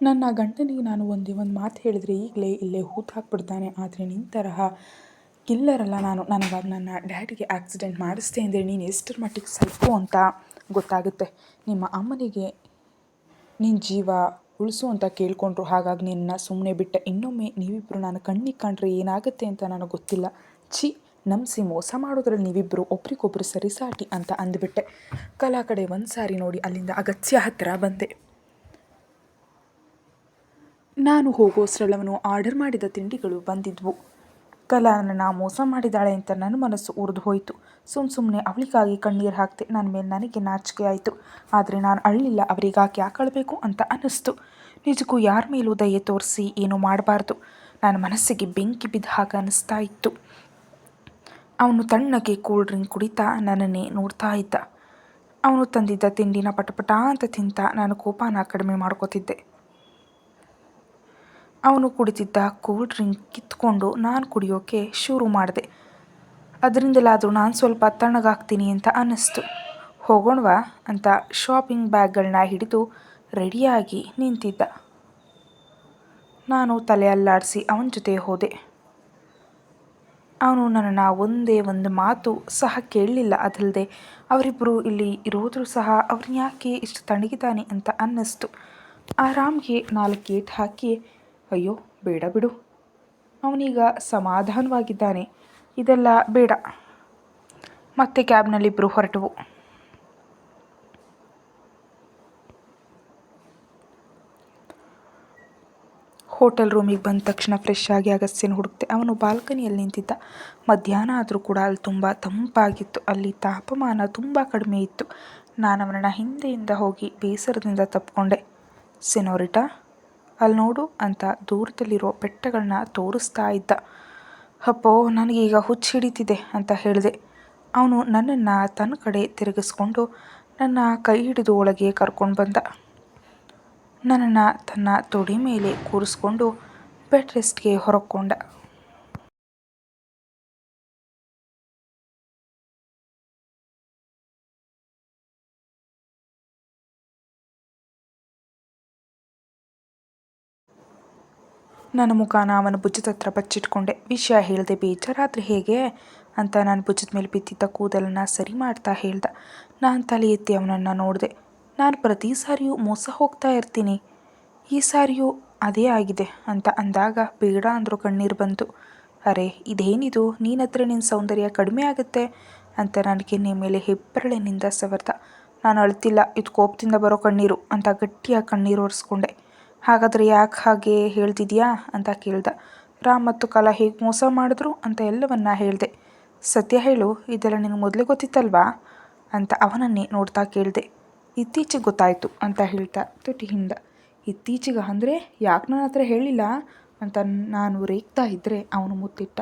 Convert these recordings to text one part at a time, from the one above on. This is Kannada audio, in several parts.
ನನ್ನ ಗಂಡನಿಗೆ ನಾನು ಒಂದೇ ಒಂದು ಮಾತು ಹೇಳಿದರೆ ಈಗಲೇ ಇಲ್ಲೇ ಹೂತು ಹಾಕ್ಬಿಡ್ತಾನೆ. ಆದರೆ ನಿನ್ನ ತರಹ ಕಿಲ್ಲರಲ್ಲ ನಾನು. ನನಗೆ ನನ್ನ ಡ್ಯಾಡಿಗೆ ಆಕ್ಸಿಡೆಂಟ್ ಮಾಡಿಸ್ತೇ ಅಂದರೆ ನೀನು ಎಷ್ಟರ ಮಟ್ಟಿಗೆ ಸೈಕೋ ಅಂತ ಗೊತ್ತಾಗುತ್ತೆ. ನಿಮ್ಮ ಅಮ್ಮನಿಗೆ ನಿನ್ನ ಜೀವ ಉಳಿಸು ಅಂತ ಕೇಳಿಕೊಂಡ್ರು. ಹಾಗಾಗಿ ನಿನ್ನ ಸುಮ್ಮನೆ ಬಿಟ್ಟ ಇನ್ನೊಮ್ಮೆ ನೀವಿಬ್ಬರು ನಾನು ಕಣ್ಣಿಗೆ ಕಂಡ್ರೆ ಏನಾಗುತ್ತೆ ಅಂತ ನನಗೆ ಗೊತ್ತಿಲ್ಲ. ಛಿ ನಂಬಿಸಿ ಮೋಸ ಮಾಡೋದ್ರಲ್ಲಿ ನೀವಿಬ್ಬರು ಒಬ್ರಿಗೊಬ್ರು ಸರಿಸಾಟಿ ಅಂತ ಅಂದುಬಿಟ್ಟೆ. ಕಲಾ ಕಡೆ ಒಂದು ಸಾರಿ ನೋಡಿ ಅಲ್ಲಿಂದ ಅಗತ್ಯ ಹತ್ತಿರ ಬಂದೆ. ನಾನು ಹೋಗೋ ಸ್ಥಳವನ್ನು ಆರ್ಡರ್ ಮಾಡಿದ ತಿಂಡಿಗಳು ಬಂದಿದ್ವು. ಕಲಾ ನನ್ನ ಮೋಸ ಮಾಡಿದ್ದಾಳೆ ಅಂತ ನನ್ನ ಮನಸ್ಸು ಉರಿದು ಹೋಯಿತು. ಸುಮ್ಮ ಸುಮ್ಮನೆ ಅವಳಿಗಾಗಿ ಕಣ್ಣೀರು ಹಾಕ್ತೆ ನನ್ನ ಮೇಲೆ ನನಗೆ ನಾಚಿಕೆ ಆಯಿತು. ಆದರೆ ನಾನು ಅಳ್ಳಿಲ್ಲ ಅವರಿಗಾಕೆ ಯಾಕೆ ಅಳಬೇಕು ಅಂತ ಅನ್ನಿಸ್ತು. ನಿಜಕ್ಕೂ ಯಾರ ಮೇಲೂ ದಯೆ ತೋರಿಸಿ ಏನೂ ಮಾಡಬಾರ್ದು. ನನ್ನ ಮನಸ್ಸಿಗೆ ಬೆಂಕಿ ಬಿದ್ದ ಹಾಗೆ ಅನ್ನಿಸ್ತಾ ಇತ್ತು. ಅವನು ತಣ್ಣಗೆ ಕೂಲ್ ಡ್ರಿಂಕ್ ಕುಡಿತಾ ನನ್ನನ್ನೇ ನೋಡ್ತಾ ಇದ್ದ. ಅವನು ತಂದಿದ್ದ ತಿಂಡಿನ ಪಟಪಟ ಅಂತ ತಿಂತ ನಾನು ಕೋಪನ ಕಡಿಮೆ ಮಾಡ್ಕೋತಿದ್ದೆ. ಅವನು ಕುಡಿತಿದ್ದ ಕೂಲ್ ಡ್ರಿಂಕ್ ಕಿತ್ಕೊಂಡು ನಾನು ಕುಡಿಯೋಕೆ ಶುರು ಮಾಡಿದೆ. ಅದರಿಂದಲಾದರೂ ನಾನು ಸ್ವಲ್ಪ ತಣ್ಣಗಾಗ್ತೀನಿ ಅಂತ ಅನ್ನಿಸ್ತು. ಹೋಗೋಣವಾ ಅಂತ ಶಾಪಿಂಗ್ ಬ್ಯಾಗ್ಗಳನ್ನ ಹಿಡಿದು ರೆಡಿಯಾಗಿ ನಿಂತಿದ್ದ. ನಾನು ತಲೆ ಅಲ್ಲಾಡಿಸಿ ಅವನ ಜೊತೆ ಹೋದೆ. ಅವನು ನನ್ನನ್ನು ಒಂದೇ ಒಂದು ಮಾತು ಸಹ ಕೇಳಲಿಲ್ಲ. ಅದಲ್ಲದೆ ಅವರಿಬ್ಬರು ಇಲ್ಲಿ ಇರೋದರೂ ಸಹ ಅವ್ರನ್ನ ಯಾಕೆ ಇಷ್ಟು ತಣಗಿದ್ದಾನೆ ಅಂತ ಅನ್ನಿಸ್ತು. ಆರಾಮ್ಗೆ ನಾಲ್ಕು ಗೇಟ್ ಹಾಕಿ ಅಯ್ಯೋ, ಬೇಡ ಬಿಡು. ಅವನೀಗ ಸಮಾಧಾನವಾಗಿದ್ದಾನೆ. ಇದೆಲ್ಲ ಬೇಡ. ಮತ್ತೆ ಕ್ಯಾಬ್ನಲ್ಲಿಬ್ಬರು ಹೊರಟವು. ಹೋಟೆಲ್ ರೂಮಿಗೆ ಬಂದ ತಕ್ಷಣ ಫ್ರೆಶ್ ಆಗಿ ಅಗಸ್ತ್ಯನ ಹುಡುಕ್ತೆ. ಅವನು ಬಾಲ್ಕನಿಯಲ್ಲಿ ನಿಂತಿದ್ದ. ಮಧ್ಯಾಹ್ನ ಆದರೂ ಕೂಡ ಅಲ್ಲಿ ತುಂಬ ತಂಪಾಗಿತ್ತು. ಅಲ್ಲಿ ತಾಪಮಾನ ತುಂಬ ಕಡಿಮೆ ಇತ್ತು. ನಾನು ಅವನನ್ನ ಹಿಂದೆಯಿಂದ ಹೋಗಿ ಬೇಸರದಿಂದ ತಪ್ಪಿಕೊಂಡೆ ಸಿನೋರಿಟಾ? ಅಲ್ಲಿ ನೋಡು ಅಂತ ದೂರದಲ್ಲಿರೋ ಬೆಟ್ಟಗಳನ್ನ ತೋರಿಸ್ತಾ ಇದ್ದ. ಅಪ್ಪೋ ನನಗೀಗ ಹುಚ್ಚು ಹಿಡಿತಿದೆ ಅಂತ ಹೇಳಿದೆ. ಅವನು ನನ್ನನ್ನು ತನ್ನ ಕಡೆ ತಿರುಗಿಸ್ಕೊಂಡು ನನ್ನ ಕೈ ಹಿಡಿದು ಒಳಗೆ ಕರ್ಕೊಂಡು ಬಂದ. ನನ್ನನ್ನು ತನ್ನ ತೊಡೆ ಮೇಲೆ ಕೂರಿಸ್ಕೊಂಡು ಬೆಡ್ ರೆಸ್ಟ್ಗೆ ಹೊರಕೊಂಡ ನನ್ನ ಮುಖಾನ ಅವನ ಭುಜದ ಹತ್ರ ಬಚ್ಚಿಟ್ಕೊಂಡೆ. ವಿಷಯ ಹೇಳಿದೆ, ಬೇಜಾರಾದರೆ ಹೇಗೆ? ಅಂತ ನಾನು ಭುಜದ ಮೇಲೆ ಬಿದ್ದಿದ್ದ ಕೂದಲನ್ನು ಸರಿ ಮಾಡ್ತಾ ಹೇಳ್ದ. ನಾನು ತಲೆ ಎತ್ತಿ ಅವನನ್ನು ನೋಡಿದೆ. ನಾನು ಪ್ರತಿ ಸಾರಿಯೂ ಮೋಸ ಹೋಗ್ತಾ ಇರ್ತೀನಿ. ಈ ಸಾರಿಯೂ ಅದೇ ಆಗಿದೆ ಅಂತ ಅಂದಾಗ ಬೇಡ ಅಂದರು ಕಣ್ಣೀರು ಬಂತು. ಅರೆ, ಇದೇನಿದು? ನೀನತ್ರ ನಿನ್ನ ಸೌಂದರ್ಯ ಕಡಿಮೆ ಆಗುತ್ತೆ? ಅಂತ ನನ್ನ ಕೆನ್ನೆ ಮೇಲೆ ಹೆಬ್ಬರಳಿನಿಂದ ಸವರ್ದ. ನಾನು ಅಳ್ತಿಲ್ಲ ಇದು ಕೋಪದಿಂದ ಬರೋ ಕಣ್ಣೀರು ಅಂತ ಗಟ್ಟಿಯಾಗಿ ಕಣ್ಣೀರು ಒರೆಸ್ಕೊಂಡೆ. ಹಾಗಾದರೆ ಯಾಕೆ ಹಾಗೆ ಹೇಳ್ತಿದ್ಯಾ ಅಂತ ಕೇಳ್ದ. ರಾಮ್ ಮತ್ತು ಕಲಾ ಹೇಗೆ ಮೋಸ ಮಾಡಿದ್ರು ಅಂತ ಎಲ್ಲವನ್ನ ಹೇಳಿದೆ. ಸತ್ಯ ಹೇಳು, ಇದೆಲ್ಲ ನಿನಗೆ ಮೊದಲೇ ಗೊತ್ತಿತ್ತಲ್ವಾ ಅಂತ ಅವನನ್ನೇ ನೋಡ್ತಾ ಕೇಳಿದೆ. ಇತ್ತೀಚೆಗೆ ಗೊತ್ತಾಯಿತು ಅಂತ ಹೇಳ್ತಾ ತುಟಿ ಹಿಂದ ಇತ್ತೀಚೆಗೆ ಅಂದರೆ ಯಾಕೆ ನನ್ನ ಹತ್ರ ಹೇಳಿಲ್ಲ ಅಂತ ನಾನು ರೇಗ್ತಾ ಇದ್ದರೆ ಅವನು ಮುತ್ತಿಟ್ಟ.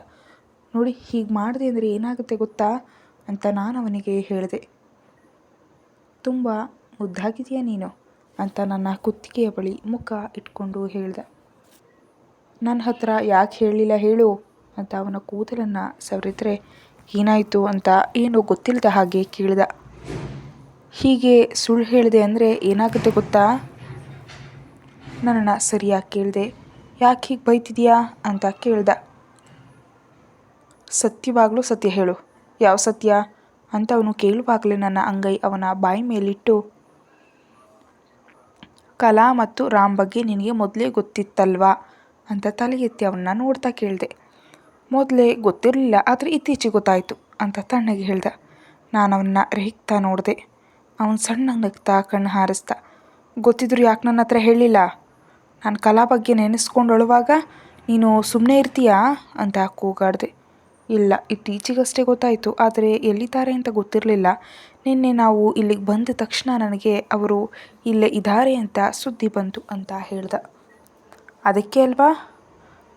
ನೋಡಿ, ಹೀಗೆ ಮಾಡಿದೆ ಅಂದರೆ ಏನಾಗುತ್ತೆ ಗೊತ್ತಾ ಅಂತ ನಾನು ಅವನಿಗೆ ಹೇಳಿದೆ. ತುಂಬ ಮುದ್ದಾಗಿದೆಯಾ ನೀನು? ಅಂತ ನನ್ನ ಕುತ್ತಿಗೆಯ ಬಳಿ ಮುಖ ಇಟ್ಕೊಂಡು ಹೇಳ್ದ. ನನ್ನ ಹತ್ರ ಯಾಕೆ ಹೇಳಲಿಲ್ಲ ಹೇಳು ಅಂತ ಅವನ ಕೂದಲನ್ನು ಸವರಿದ್ರೆ, ಏನಾಯಿತು ಅಂತ ಏನೋ ಗೊತ್ತಿಲ್ಲದ ಹಾಗೆ ಕೇಳ್ದ. ಹೀಗೆ ಸುಳ್ಳು ಹೇಳಿದೆ ಅಂದರೆ ಏನಾಗುತ್ತೆ ಗೊತ್ತಾ? ನನ್ನನ್ನು ಸರಿಯಾಗಿ ಕೇಳಿದೆ. ಯಾಕೆ ಹೀಗೆ ಬೈತಿದೆಯಾ ಅಂತ ಕೇಳ್ದ. ಸತ್ಯವಾಗಲೂ ಸತ್ಯ ಹೇಳು. ಯಾವ ಸತ್ಯ? ಅಂತ ಅವನು ಕೇಳುವಾಗಲೇ ನನ್ನ ಅಂಗೈ ಅವನ ಬಾಯಿ ಮೇಲಿಟ್ಟು ಕಲಾ ಮತ್ತು ರಾಮ್ ಬಗ್ಗೆ ನಿನಗೆ ಮೊದಲೇ ಗೊತ್ತಿತ್ತಲ್ವಾ? ಅಂತ ತಲೆ ಎತ್ತಿ ಅವನ್ನ ನೋಡ್ತಾ ಕೇಳಿದೆ. ಮೊದಲೇ ಗೊತ್ತಿರಲಿಲ್ಲ, ಆದರೆ ಇತ್ತೀಚೆಗೆ ಗೊತ್ತಾಯಿತು ಅಂತ ತಣ್ಣಗೆ ಹೇಳ್ದ. ನಾನು ಅವನ್ನ ರೇಗ್ತಾ ನೋಡಿದೆ. ಅವನು ಸಣ್ಣ ನಗ್ತಾ ಕಣ್ಣು ಹಾರಿಸ್ದ. ಗೊತ್ತಿದ್ರು ಯಾಕೆ ನನ್ನ ಹತ್ರ ಹೇಳಿಲ್ಲ? ನಾನು ಕಲಾ ಬಗ್ಗೆ ನೆನೆಸ್ಕೊಂಡೊಳುವಾಗ ನೀನು ಸುಮ್ಮನೆ ಇರ್ತೀಯಾ? ಅಂತ ಕೂಗಾಡಿದೆ. ಇಲ್ಲ, ಇತ್ತೀಚೆಗಷ್ಟೇ ಗೊತ್ತಾಯಿತು. ಆದರೆ ಎಲ್ಲಿದ್ದಾರೆ ಅಂತ ಗೊತ್ತಿರಲಿಲ್ಲ. ನಿನ್ನೆ ನಾವು ಇಲ್ಲಿಗೆ ಬಂದ ತಕ್ಷಣ ನನಗೆ ಅವರು ಇಲ್ಲೇ ಇದ್ದಾರೆ ಅಂತ ಸುದ್ದಿ ಬಂತು ಅಂತ ಹೇಳ್ದ. ಅದಕ್ಕೆ ಅಲ್ವಾ?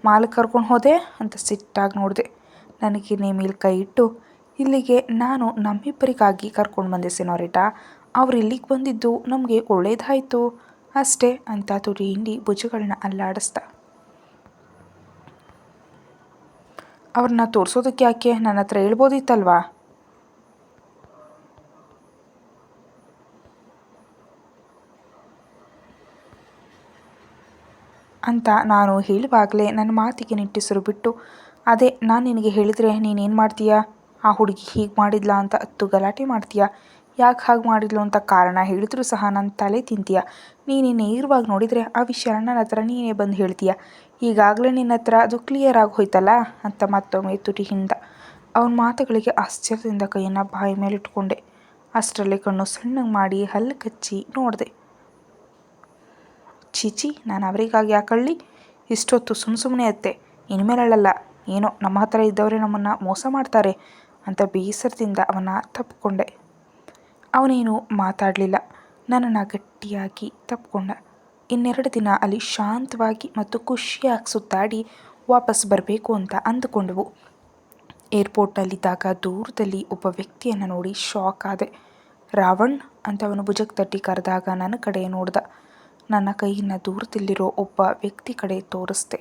ಮಾಲ್ ಕರ್ಕೊಂಡು ಹೋದೆ ಅಂತ ಸಿಟ್ಟಾಗಿ ನೋಡಿದೆ. ನನಗೆ ನೇ ಮೇಲೆ ಕೈ ಇಟ್ಟು, ಇಲ್ಲಿಗೆ ನಾನು ನಮ್ಮಿಬ್ಬರಿಗಾಗಿ ಕರ್ಕೊಂಡು ಬಂದೆ ಸಿನೋರಿಟಾ. ಅವ್ರು ಇಲ್ಲಿಗೆ ಬಂದಿದ್ದು ನಮಗೆ ಒಳ್ಳೇದಾಯಿತು, ಅಷ್ಟೇ ಅಂತ ತುಡಿ ಹಿಂಡಿ ಭುಜಗಳನ್ನ ಅಲ್ಲಾಡಿಸ್ದ. ಅವ್ರನ್ನ ತೋರಿಸೋದಕ್ಕೆ ಯಾಕೆ ನನ್ನ ಹತ್ರ ಹೇಳ್ಬೋದಿತ್ತಲ್ವಾ? ಅಂತ ನಾನು ಹೇಳುವಾಗಲೇ ನನ್ನ ಮಾತಿಗೆ ನಿಟ್ಟುಸಿರು ಬಿಟ್ಟು, ಅದೇ, ನಾನು ನಿನಗೆ ಹೇಳಿದರೆ ನೀನೇನು ಮಾಡ್ತೀಯಾ? ಆ ಹುಡುಗಿ ಹೀಗೆ ಮಾಡಿದ್ಲಾ ಅಂತ ಹತ್ತು ಗಲಾಟೆ ಮಾಡ್ತೀಯಾ? ಯಾಕೆ ಹಾಗೆ ಮಾಡಿದ್ಲು ಅಂತ ಕಾರಣ ಹೇಳಿದ್ರು ಸಹ ನನ್ನ ತಲೆ ತಿಂತೀಯ? ನೀನು ನೇರವಾಗಿ ನೋಡಿದರೆ ಆ ವಿಷಯ ನನ್ನ ಹತ್ರ ನೀನೇ ಬಂದು ಹೇಳ್ತೀಯ? ಈಗಾಗಲೇ ನಿನ್ನ ಹತ್ರ ಅದು ಕ್ಲಿಯರ್ ಆಗಿ ಹೋಯ್ತಲ್ಲ? ಅಂತ ಮತ್ತೊಮ್ಮೆ ತುಟಿ ಹಿಂದ ಅವನ ಮಾತುಗಳಿಗೆ ಆಶ್ಚರ್ಯದಿಂದ ಕೈಯನ್ನು ಬಾಯಿ ಮೇಲೆ ಇಟ್ಕೊಂಡೆ ಅಷ್ಟರಲ್ಲೇ ಕಣ್ಣು ಸಣ್ಣಗೆ ಮಾಡಿ ಹಲ್ಲು ಕಚ್ಚಿ ನೋಡಿದೆ. ಚೀಚಿ ನಾನು ಅವರಿಗಾಗಿ ಯಾಕಳ್ಳಿ ಇಷ್ಟೊತ್ತು ಸುಮ್ಮ ಸುಮ್ಮನೆ ಅತ್ತೆ. ಇನ್ಮೇಲಲ್ಲ ಏನೋ ನಮ್ಮ ಹತ್ರ ಇದ್ದವರೇ ನಮ್ಮನ್ನು ಮೋಸ ಮಾಡ್ತಾರೆ ಅಂತ ಬೇಸರದಿಂದ ಅವನ ತಪ್ಪಿಕೊಂಡೆ ಅವನೇನು ಮಾತಾಡಲಿಲ್ಲ. ನನ್ನನ್ನು ಗಟ್ಟಿಯಾಗಿ ತಪ್ಪಿಕೊಂಡ ಇನ್ನೆರಡು ದಿನ ಅಲ್ಲಿ ಶಾಂತವಾಗಿ ಮತ್ತು ಖುಷಿಯಾಗಿ ಸುತ್ತಾಡಿ ವಾಪಸ್ ಬರಬೇಕು ಅಂತ ಅಂದುಕೊಂಡವು. ಏರ್ಪೋರ್ಟಲ್ಲಿದ್ದಾಗ ದೂರದಲ್ಲಿ ಒಬ್ಬ ವ್ಯಕ್ತಿಯನ್ನು ನೋಡಿ ಶಾಕ್ ಆದೆ. ರಾವಣ್? ಅಂತ ಅವನು ಭುಜಕ್ಕೆ ತಟ್ಟಿ ಕರೆದಾಗ ನನ್ನ ಕಡೆ ನೋಡ್ದ. ನನ್ನ ಕೈಯನ್ನು ದೂರದಲ್ಲಿರೋ ಒಬ್ಬ ವ್ಯಕ್ತಿ ಕಡೆ ತೋರಿಸ್ದೆ.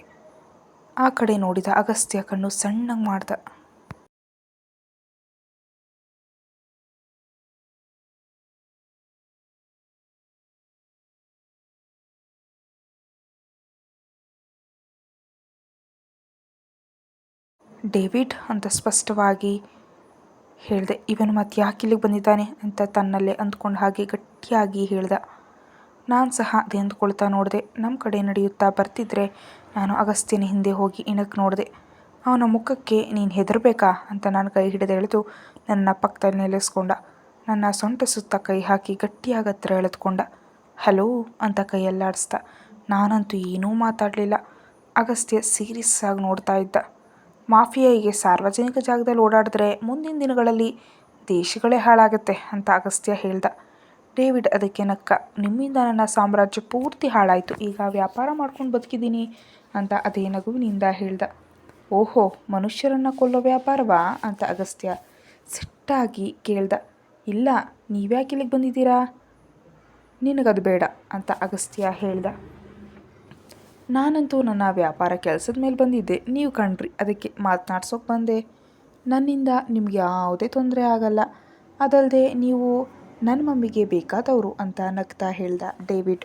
ಆ ಕಡೆ ನೋಡಿದ ಅಗಸ್ತ್ಯ ಕಣ್ಣು ಸಣ್ಣಗೆ ಮಾಡ್ದ. ಡೇವಿಡ್ ಅಂತ ಸ್ಪಷ್ಟವಾಗಿ ಹೇಳಿದೆ, ಇವನು ಮತ್ತೆ ಯಾಕೆ ಇಲ್ಲಿಗೆ ಬಂದಿದ್ದಾನೆ? ಅಂತ ತನ್ನಲ್ಲೇ ಅಂದ್ಕೊಂಡು ಹಾಗೆ ಗಟ್ಟಿಯಾಗಿ ಹೇಳ್ದ, ನಾನು ಸಹ ಅದೇ ಅಂದ್ಕೊಳ್ತಾ ನೋಡಿದೆ. ನಮ್ಮ ಕಡೆ ನಡೆಯುತ್ತಾ ಬರ್ತಿದ್ರೆ ನಾನು ಅಗಸ್ತ್ಯನ ಹಿಂದೆ ಹೋಗಿ ಇಣಕ್ಕೆ ನೋಡಿದೆ. ಅವನ ಮುಖಕ್ಕೆ ನೀನು ಹೆದರಬೇಕಾ? ಅಂತ ನಾನು ಕೈ ಹಿಡಿದು ಎಳೆದು ನನ್ನ ಪಕ್ಕದಲ್ಲಿ ನೆಲೆಸ್ಕೊಂಡ, ನನ್ನ ಸೊಂಟ ಸುತ್ತ ಕೈ ಹಾಕಿ ಗಟ್ಟಿಯಾಗಿ ಹತ್ರ ಎಳೆದುಕೊಂಡ, ಹಲೋ ಅಂತ ಕೈಯಲ್ಲಾಡಿಸ್ದ ನಾನಂತೂ ಏನೂ ಮಾತಾಡಲಿಲ್ಲ. ಅಗಸ್ತ್ಯ ಸೀರಿಯಸ್ ಆಗಿ ನೋಡ್ತಾ ಇದ್ದ. ಮಾಫಿಯಾ ಹೀಗೆ ಸಾರ್ವಜನಿಕ ಜಾಗದಲ್ಲಿ ಓಡಾಡಿದ್ರೆ ಮುಂದಿನ ದಿನಗಳಲ್ಲಿ ದೇಶಗಳೇ ಹಾಳಾಗುತ್ತೆ ಅಂತ ಅಗಸ್ತ್ಯ ಹೇಳ್ದ. ಡೇವಿಡ್ ಅದಕ್ಕೆ ನಕ್ಕ, ನಿಮ್ಮಿಂದ ನನ್ನ ಸಾಮ್ರಾಜ್ಯ ಪೂರ್ತಿ ಹಾಳಾಯಿತು, ಈಗ ವ್ಯಾಪಾರ ಮಾಡ್ಕೊಂಡು ಬದುಕಿದ್ದೀನಿ ಅಂತ ಅದೇ ನಗುವಿನಿಂದ ಹೇಳ್ದ. ಓಹೋ, ಮನುಷ್ಯರನ್ನು ಕೊಲ್ಲೋ ವ್ಯಾಪಾರವಾ ಅಂತ ಅಗಸ್ತ್ಯ ಸಿಟ್ಟಾಗಿ ಕೇಳ್ದ. ಇಲ್ಲ, ನೀವ್ಯಾಕೆ ಇಲ್ಲಿಗೆ ಬಂದಿದ್ದೀರಾ? ನಿನಗದು ಬೇಡ ಅಂತ ಅಗಸ್ತ್ಯ ಹೇಳ್ದ. ನಾನಂತೂ ನನ್ನ ವ್ಯಾಪಾರ ಕೆಲಸದ ಮೇಲೆ ಬಂದಿದ್ದೆ. ನೀವು ಕಣ್ರಿ, ಅದಕ್ಕೆ ಮಾತನಾಡ್ಸೋಕೆ ಬಂದೆ. ನನ್ನಿಂದ ನಿಮ್ಗೆ ಯಾವುದೇ ತೊಂದರೆ ಆಗಲ್ಲ. ಅದಲ್ಲದೆ ನೀವು ನನ್ನ ಮಮ್ಮಿಗೆ ಬೇಕಾದವರು ಅಂತ ನಗ್ತಾ ಹೇಳ್ದ ಡೇವಿಡ್.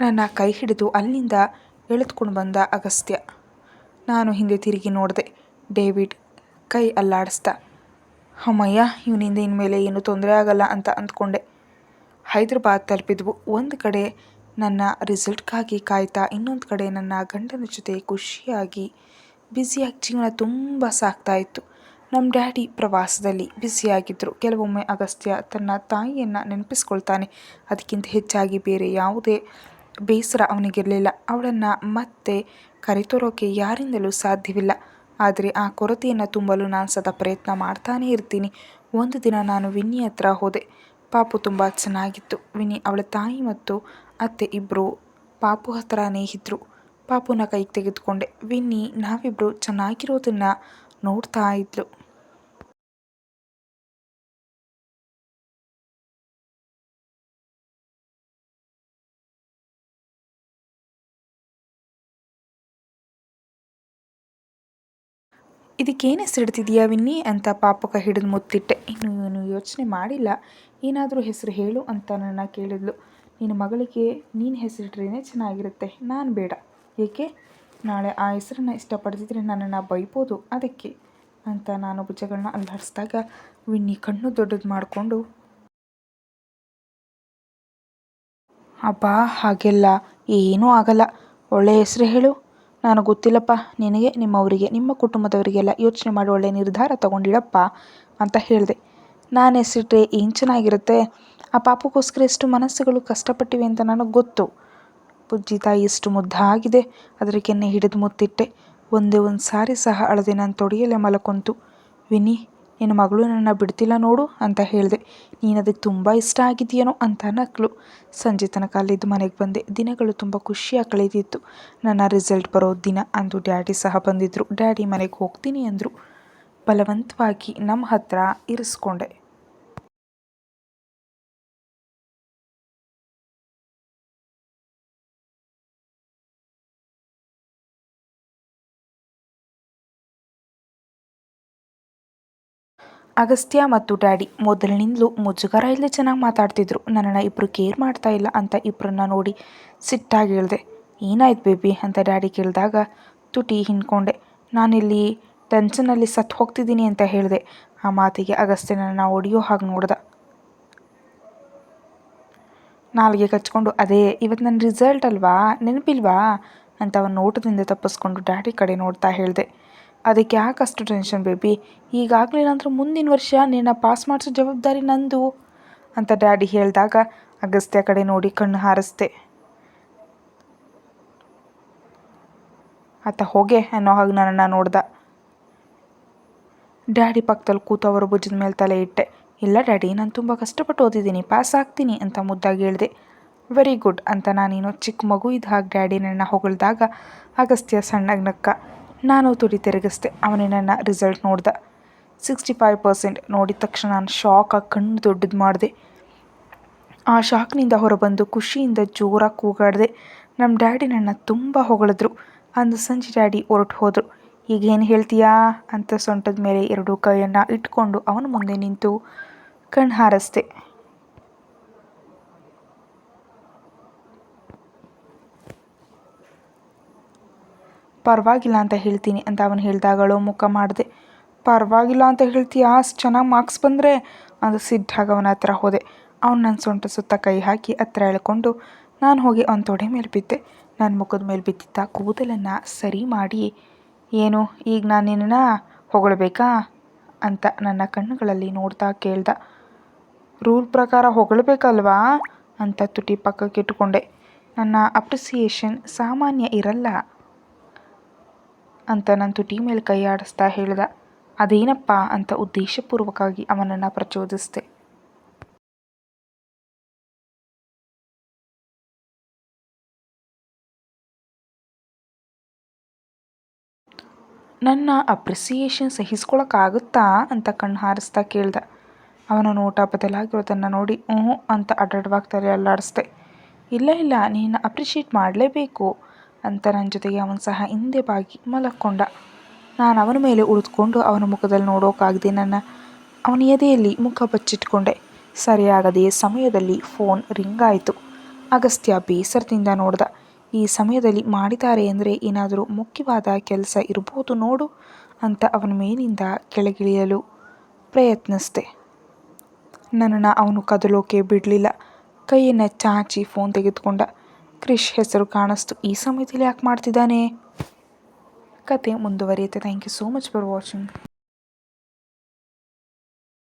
ನನ್ನ ಕೈ ಹಿಡಿದು ಅಲ್ಲಿಂದ ಎಳೆದುಕೊಂಡು ಬಂದ ಅಗಸ್ತ್ಯ. ನಾನು ಹಿಂದೆ ತಿರುಗಿ ನೋಡಿದೆ. ಡೇವಿಡ್ ಕೈ ಅಲ್ಲಾಡಿಸ್ದ. ಅಮ್ಮಯ್ಯ, ಇವನಿಂದ ಇನ್ಮೇಲೆ ಏನು ತೊಂದರೆ ಆಗಲ್ಲ ಅಂತ ಅಂದ್ಕೊಂಡೆ. ಹೈದ್ರಾಬಾದ್ ತಲುಪಿದ್ವು. ಒಂದು ಕಡೆ ನನ್ನ ರಿಸಲ್ಟ್ಗಾಗಿ ಕಾಯ್ತಾ ಇನ್ನೊಂದು ಕಡೆ ನನ್ನ ಗಂಡನ ಜೊತೆ ಖುಷಿಯಾಗಿ ಬ್ಯುಸಿಯಾಗಿ ಜೀವನ ತುಂಬ ಸಾಕ್ತಾ ಇತ್ತು. ನಮ್ಮ ಡ್ಯಾಡಿ ಪ್ರವಾಸದಲ್ಲಿ ಬ್ಯುಸಿಯಾಗಿದ್ದರು ಕೆಲವೊಮ್ಮೆ ಅಗಸ್ತ್ಯ ತನ್ನ ತಾಯಿಯನ್ನು ನೆನಪಿಸ್ಕೊಳ್ತಾನೆ. ಅದಕ್ಕಿಂತ ಹೆಚ್ಚಾಗಿ ಬೇರೆ ಯಾವುದೇ ಬೇಸರ ಅವನಿಗಿರಲಿಲ್ಲ. ಅವಳನ್ನು ಮತ್ತೆ ಕರೆತರೋಕೆ ಯಾರಿಂದಲೂ ಸಾಧ್ಯವಿಲ್ಲ. ಆದರೆ ಆ ಕೊರತೆಯನ್ನು ತುಂಬಲು ನಾನು ಸದಾ ಪ್ರಯತ್ನ ಮಾಡ್ತಾನೇ ಇರ್ತೀನಿ. ಒಂದು ದಿನ ನಾನು ವಿನ್ನಿ ಹತ್ರ ಹೋದೆ. ಪಾಪು ತುಂಬ ಚೆನ್ನಾಗಿತ್ತು. ವಿನಿ ಅವಳ ತಾಯಿ ಮತ್ತು ಅತ್ತೆ ಇಬ್ಬರು ಪಾಪು ಹತ್ರನೇ ಇದ್ರು. ಪಾಪುನ ಕೈಗೆ ತೆಗೆದುಕೊಂಡೆ. ವಿನ್ನಿ, ನಾವಿಬ್ರು ಚೆನ್ನಾಗಿರೋದನ್ನ ನೋಡ್ತಾ ಇದ್ಲು. ಇದಕ್ಕೇನು ಹೆಸರಿಡ್ತಿದೀಯಾ ವಿನ್ನಿ? ಅಂತ ಪಾಪಕ ಹಿಡಿದು ಮುತ್ತಿಟ್ಟೆ. ಇನ್ನು ಇವನು ಯೋಚನೆ ಮಾಡಿಲ್ಲ. ಏನಾದರೂ ಹೆಸರು ಹೇಳು ಅಂತ ನನ್ನ ಕೇಳಿದ್ಲು. ನಿನ್ನ ಮಗಳಿಗೆ ನೀನು ಹೆಸರಿಟ್ರೇ ಚೆನ್ನಾಗಿರುತ್ತೆ. ನಾನು ಬೇಡ. ಏಕೆ? ನಾಳೆ ಆ ಹೆಸರನ್ನು ಇಷ್ಟಪಡ್ತಿದ್ರೆ ನನ್ನನ್ನು ಬೈಬೋದು. ಅದಕ್ಕೆ? ಅಂತ ನಾನು ಭುಜಗಳನ್ನ ಅಲ್ಲಾಡಿಸಿದಾಗ ವಿನ್ನಿ ಕಣ್ಣು ದೊಡ್ಡದು ಮಾಡಿಕೊಂಡು, ಅಬ್ಬಾ, ಹಾಗೆಲ್ಲ ಏನೂ ಆಗಲ್ಲ. ಒಳ್ಳೆಯ ಹೆಸರು ಹೇಳು. ನಾನು ಗೊತ್ತಿಲ್ಲಪ್ಪ. ನಿನಗೆ ನಿಮ್ಮವರಿಗೆ ನಿಮ್ಮ ಕುಟುಂಬದವರಿಗೆಲ್ಲ ಯೋಚನೆ ಮಾಡಿ ಒಳ್ಳೆಯ ನಿರ್ಧಾರ ತಗೊಂಡಿಡಪ್ಪ ಅಂತ ಹೇಳಿದೆ. ನಾನು ಎಸೆಟ್ರೆ ಏನು ಚೆನ್ನಾಗಿರುತ್ತೆ? ಆ ಪಾಪಕ್ಕೋಸ್ಕರ ಎಷ್ಟು ಮನಸ್ಸುಗಳು ಕಷ್ಟಪಟ್ಟಿವೆ ಅಂತ ನನಗೆ ಗೊತ್ತು. ಬುಜ್ಜಿ ತಾಯಿ ಎಷ್ಟು ಮುದ್ದಾಗಿದೆ. ಅದರ ಕೆನ್ನೆ ಹಿಡಿದು ಮುತ್ತಿಟ್ಟೆ. ಒಂದೇ ಒಂದು ಸಾರಿ ಸಹ ಅಳದೆ ನಾನು ತೊಡೆಯಲ್ಲೇ ಮಲಕೊಂತು. ವಿನಿ ನಿನ್ನ ಮಗಳು ನನ್ನ ಬಿಡ್ತಿಲ್ಲ ನೋಡು ಅಂತ ಹೇಳಿದೆ. ನೀನು ಅದಕ್ಕೆ ತುಂಬ ಇಷ್ಟ ಆಗಿದೆಯೇನೋ ಅಂತ ನಕ್ಕಳು ಸಂಜೆ ತನಕ ಅಲ್ಲಿದ್ದು ಮನೆಗೆ ಬಂದೆ. ದಿನಗಳು ತುಂಬ ಖುಷಿಯಾಗಿ ಕಳೆದಿತ್ತು. ನನ್ನ ರಿಸಲ್ಟ್ ಬರೋ ದಿನ ಅಂದು ಡ್ಯಾಡಿ ಸಹ ಬಂದಿದ್ದರು ಡ್ಯಾಡಿ ಮನೆಗೆ ಹೋಗ್ತೀನಿ ಅಂದರು. ಬಲವಂತವಾಗಿ ನಮ್ಮ ಹತ್ರ ಇರಿಸ್ಕೊಂಡೆ. ಅಗಸ್ತ್ಯ ಮತ್ತು ಡ್ಯಾಡಿ ಮೊದಲಿನಿಂದಲೂ ಮುಜುಗರ ಇಲ್ಲದೆ ಚೆನ್ನಾಗಿ ಮಾತಾಡ್ತಿದ್ರು. ನನ್ನನ್ನು ಇಬ್ಬರು ಕೇರ್ ಮಾಡ್ತಾ ಇಲ್ಲ ಅಂತ ಇಬ್ಬರನ್ನ ನೋಡಿ ಸಿಟ್ಟಾಗಿ ಹೇಳಿದೆ, ಏನಾಯ್ತು ಬೇಬಿ? ಅಂತ ಡ್ಯಾಡಿ ಕೇಳಿದಾಗ ತುಟಿ ಹಿಂಡ್ಕೊಂಡೆ ನಾನಿಲ್ಲಿ ಟೆನ್ಷನಲ್ಲಿ ಸತ್ತು ಹೋಗ್ತಿದ್ದೀನಿ ಅಂತ ಹೇಳಿದೆ. ಆ ಮಾತಿಗೆ ಅಗಸ್ತ್ಯನನ್ನು ಒಡೆಯೋ ಹಾಗೆ ನೋಡ್ದ. ನಾಲ್ಗೆ ಕಚ್ಕೊಂಡು, ಅದೇ ಇವತ್ತು ನನ್ನ ರಿಸಲ್ಟ್ ಅಲ್ವಾ? ನೆನಪಿಲ್ವಾ? ಅಂತ ಅವನ ನೋಟದಿಂದ ತಪ್ಪಿಸ್ಕೊಂಡು ಡ್ಯಾಡಿ ಕಡೆ ನೋಡ್ತಾ ಹೇಳಿದೆ. ಅದಕ್ಕೆ ಯಾಕೆ ಅಷ್ಟು ಟೆನ್ಷನ್ ಬೇಬಿ ಈಗಾಗಲಿಲ್ಲ ಅಂದ್ರೆ ಮುಂದಿನ ವರ್ಷ ನಿನ್ನ ಪಾಸ್ ಮಾಡಿಸೋ ಜವಾಬ್ದಾರಿ ನಂದು? ಅಂತ ಡ್ಯಾಡಿ ಹೇಳಿದಾಗ ಅಗಸ್ತ್ಯ ಕಡೆ ನೋಡಿ ಕಣ್ಣು ಹಾರಿಸ್ದೆ. ಆತ ಹೋಗೆ ಅನ್ನೋ ಹಾಗೆ ನನ್ನನ್ನು ನೋಡ್ದ. ಡ್ಯಾಡಿ ಪಕ್ಕದಲ್ಲಿ ಕೂತವರು ಭುಜದ ಮೇಲೆ ತಲೆ ಇಟ್ಟೆ. ಇಲ್ಲ ಡ್ಯಾಡಿ, ನಾನು ತುಂಬ ಕಷ್ಟಪಟ್ಟು ಓದಿದ್ದೀನಿ ಪಾಸ್ ಆಗ್ತೀನಿ ಅಂತ ಮುದ್ದಾಗಿ ಹೇಳಿದೆ. ವೆರಿ ಗುಡ್ ಅಂತ ನಾನೇನು ಚಿಕ್ಕ ಮಗು ಇದು ಹಾಗೆ ಡ್ಯಾಡಿ ನನ್ನ ಹೊಗಳಿದಾಗ ಅಗಸ್ತ್ಯ ಸಣ್ಣಗೆ ನಕ್ಕ ನಾನು ತುಡಿ ತಿರುಗಿಸ್ದೆ. ಅವನೇ ನನ್ನ ರಿಸಲ್ಟ್ ನೋಡ್ದ. ಸಿಕ್ಸ್ಟಿ ಫೈವ್ ಪರ್ಸೆಂಟ್ ನೋಡಿದ ತಕ್ಷಣ ನಾನು ಶಾಕಾಗಿ ಕಣ್ಣು ದೊಡ್ಡದು ಮಾಡಿದೆ. ಆ ಶಾಕ್ನಿಂದ ಹೊರಬಂದು ಖುಷಿಯಿಂದ ಜೋರಾಗಿ ಕೂಗಾಡಿದೆ. ನಮ್ಮ ಡ್ಯಾಡಿ ನನ್ನ ತುಂಬ ಹೊಗಳಿದ್ರು. ಅಂದು ಸಂಜೆ ಡ್ಯಾಡಿ ಹೊರಟು ಹೋದರು. ಈಗ ಏನು ಹೇಳ್ತೀಯಾ? ಅಂತ ಸೊಂಟದ ಮೇಲೆ ಎರಡು ಕೈಯನ್ನು ಇಟ್ಕೊಂಡು ಅವನ ಮುಂದೆ ನಿಂತು ಕಣ್ಣು ಹಾರಿಸ್ದೆ ಪರವಾಗಿಲ್ಲ ಅಂತ ಹೇಳ್ತೀನಿ ಅಂತ ಅವನು ಹೇಳಿದಾಗಳು ಮುಖ ಮಾಡಿದೆ. ಪರವಾಗಿಲ್ಲ ಅಂತ ಹೇಳ್ತೀಯಾ? ಅಷ್ಟು ಚೆನ್ನಾಗಿ ಮಾರ್ಕ್ಸ್ ಬಂದರೆ? ಅದು ಸಿಟ್ಟಾಗಿ ಅವನ ಹತ್ರ ಹೋದೆ. ಅವನು ನನ್ನ ಸೊಂಟ ಸುತ್ತ ಕೈ ಹಾಕಿ ಹತ್ರ ಎಳ್ಕೊಂಡು ನಾನು ಹೋಗಿ ಅವನ ತೊಡೆ ಮೇಲೆ ಬಿದ್ದೆ. ನನ್ನ ಮುಖದ ಮೇಲೆ ಬಿದ್ದಿದ್ದ ಕೂದಲನ್ನು ಸರಿ ಮಾಡಿ ಏನು, ಈಗ ನಾನು ನಿನ್ನನ್ನು ಹೊಗಳಬೇಕಾ? ಅಂತ ನನ್ನ ಕಣ್ಣುಗಳಲ್ಲಿ ನೋಡ್ತಾ ಕೇಳ್ದ. ರೂಲ್ ಪ್ರಕಾರ ಹೊಗಳಬೇಕಲ್ವಾ? ಅಂತ ತುಟಿ ಪಕ್ಕಕ್ಕೆ ಇಟ್ಕೊಂಡೆ ನನ್ನ ಅಪ್ರಿಸಿಯೇಷನ್ ಸಾಮಾನ್ಯ ಇರಲ್ಲ ಅಂತ ನನ್ನ ತುಟಿ ಮೇಲೆ ಕೈ ಆಡಿಸ್ತಾ ಹೇಳ್ದ. ಅದೇನಪ್ಪ ಅಂತ ಉದ್ದೇಶಪೂರ್ವಕವಾಗಿ ಅವನನ್ನು ಪ್ರಚೋದಿಸಿದೆ. ನನ್ನ ಅಪ್ರಿಸಿಯೇಷನ್ ಸಹಿಸ್ಕೊಳಕ್ಕಾಗುತ್ತಾ ಅಂತ ಕಣ್ಣು ಹಾರಿಸ್ತಾ ಕೇಳ್ದ. ಅವನ ನೋಟ ಬದಲಾಗಿರೋದನ್ನು ನೋಡಿ ಹ್ಞೂ ಅಂತ ಅಡ್ಡಾಡ್ವಾಗ ತಲೆ ಅಲ್ಲಾಡಿಸ್ದೆ. ಇಲ್ಲ ಇಲ್ಲ, ನೀನು ಅಪ್ರಿಷಿಯೇಟ್ ಮಾಡಲೇಬೇಕು, ಅಂತ ನನ್ನ ಜೊತೆಗೆ ಅವನು ಸಹ ಹಿಂದೆ ಬಾಗಿ ಮಲಕ್ಕೊಂಡ ನಾನು ಅವನ ಮೇಲೆ ಉಳಿದುಕೊಂಡು ಅವನ ಮುಖದಲ್ಲಿ ನೋಡೋಕ್ಕಾಗದೆ ನನ್ನ ಅವನ ಎದೆಯಲ್ಲಿ ಮುಖ ಬಚ್ಚಿಟ್ಕೊಂಡೆ. ಸರಿಯಾಗದೇ ಸಮಯದಲ್ಲಿ ಫೋನ್ ರಿಂಗ್ ಆಯಿತು. ಅಗಸ್ತ್ಯ ಬೇಸರದಿಂದ ನೋಡ್ದ. ಈ ಸಮಯದಲ್ಲಿ ಮಾಡಿದ್ದಾರೆ ಅಂದರೆ ಏನಾದರೂ ಮುಖ್ಯವಾದ ಕೆಲಸ ಇರಬಹುದು ನೋಡು ಅಂತ ಅವನ ಮೇಲಿಂದ ಕೆಳಗಿಳಿಯಲು ಪ್ರಯತ್ನಿಸಿದೆ. ನನ್ನನ್ನು ಅವನು ಕದಲೋಕೆ ಬಿಡಲಿಲ್ಲ. ಕೈಯನ್ನು ಚಾಚಿ ಫೋನ್ ತೆಗೆದುಕೊಂಡ. ಕ್ರಿಶ್ ಹೆಸರು ಕಾಣಿಸ್ತು. ಈ ಸಮಯದಲ್ಲಿ ಯಾಕೆ ಮಾಡ್ತಿದ್ದಾನೆ? ಕತೆ ಮುಂದುವರಿಯುತ್ತೆ. Thank you so much for watching